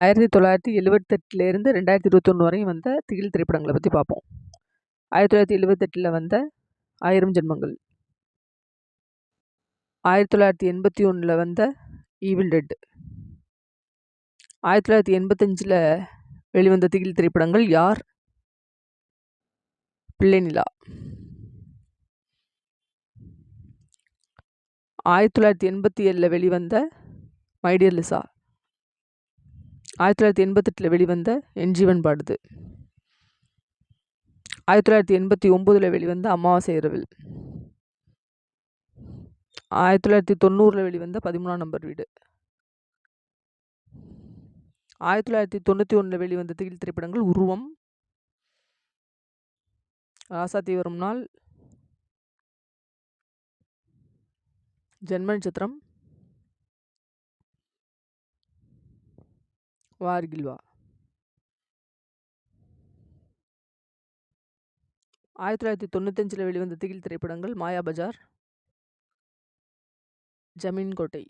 ஆயிரத்தி தொள்ளாயிரத்தி எழுவத்தெட்டுலேருந்து ரெண்டாயிரத்தி இருபத்தொன்று வரையும் வந்த திகில் திரைப்படங்களை பற்றி பார்ப்போம் ஆயிரத்தி தொள்ளாயிரத்தி எழுவத்தெட்டில் வந்த ஆயிரம் ஜென்மங்கள். ஆயிரத்தி தொள்ளாயிரத்தி எண்பத்தி ஒன்றில் வந்த ஈவில் டெட் ஆயிரத்தி தொள்ளாயிரத்தி எண்பத்தஞ்சில் வெளிவந்த திகில் திரைப்படங்கள் யார்? பிள்ளை நிலா. ஆயிரத்தி தொள்ளாயிரத்தி எண்பத்தி ஏழில் வெளிவந்த மைடியர் லிசா ஆயிரத்தி தொள்ளாயிரத்தி எண்பத்தெட்டில் வெளிவந்த என் ஜீவன் பாடுது. ஆயிரத்தி தொள்ளாயிரத்தி எண்பத்தி ஒம்போதில் வெளிவந்த அமாவாசை இரவில். ஆயிரத்தி தொள்ளாயிரத்தி தொண்ணூறில் வெளிவந்த பதிமூணாம் நம்பர் வீடு. ஆயிரத்தி தொள்ளாயிரத்தி தொண்ணூற்றி ஒன்றில் வெளிவந்த திகில் திரைப்படங்கள் உருவம். ராசாத்தி வரும் நாள். ஜென்ம நட்சத்திரம். வார்கில் வா ஆயிரத்தி தொள்ளாயிரத்தி தொண்ணூத்தஞ்சில் வெளிவந்த திகில் திரைப்படங்கள் மாயா பஜார் ஜமீன் கோட்டை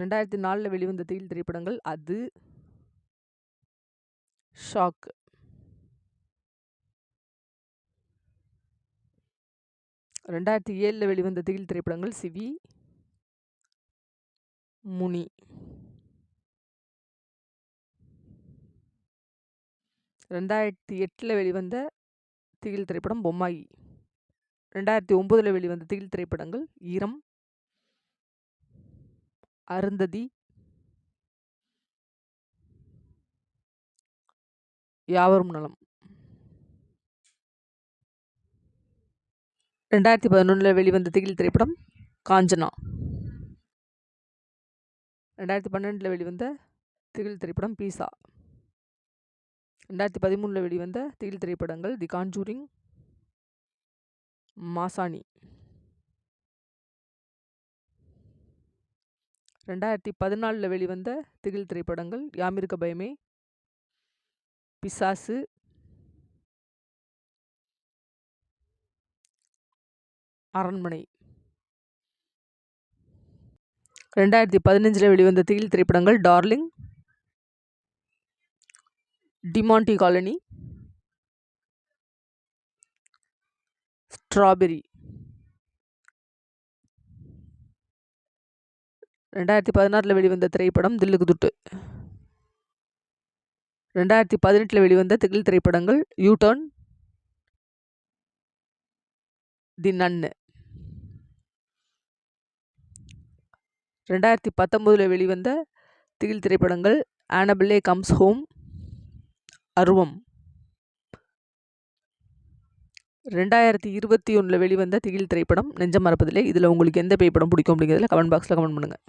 ரெண்டாயிரத்தி நாலில் வெளிவந்த திகில் திரைப்படங்கள் அது ஷாக். ரெண்டாயிரத்தி ஏழில் வெளிவந்த திகில் திரைப்படங்கள் சிவி. முனி. ரெண்டாயிரத்தி எட்டில் வெளிவந்த திகில் திரைப்படம் பொம்மாயி. ரெண்டாயிரத்தி ஒம்போதில் வெளிவந்த திகில் திரைப்படங்கள் ஈரம். அருந்ததி. யாவரும் நலம். ரெண்டாயிரத்தி பதினொன்றில் வெளிவந்த திகில் திரைப்படம் காஞ்சனா. ரெண்டாயிரத்தி பன்னெண்டில் வெளிவந்த திகில் திரைப்படம் பீஸா ரெண்டாயிரத்தி பதிமூணில் வெளிவந்த திகில் திரைப்படங்கள் தி கான்ஜூரிங் மாசாணி. ரெண்டாயிரத்தி பதினாலில் வெளிவந்த திகில் திரைப்படங்கள் யாமிருக்க பயமே பிசாசு அரண்மனை. ரெண்டாயிரத்தி பதினஞ்சில் வெளிவந்த திகில் திரைப்படங்கள் டார்லிங் டிமாண்டி காலனி ஸ்ட்ராபெரி. ரெண்டாயிரத்தி பதினாறில் வெளிவந்த திரைப்படம் தில்லுக்கு துட்டு. ரெண்டாயிரத்தி பதினெட்டில் வெளிவந்த திகில் திரைப்படங்கள் யூ டர்ன் தி நன்னு. ரெண்டாயிரத்தி பத்தொம்போதில் வெளிவந்த திகில் திரைப்படங்கள் ஆனபிள்ளே கம்ஸ் ஹோம் அருவம். ரெண்டாயிரத்தி இருபத்தி ஒன்றில் வெளிவந்த திகில் திரைப்படம் நெஞ்சம் மறப்பதில்லை. இதில் உங்களுக்கு எந்த பேய் படம் பிடிக்கும் அப்படிங்கிறதுல கமெண்ட் பாக்ஸில் கமெண்ட் பண்ணுங்கள்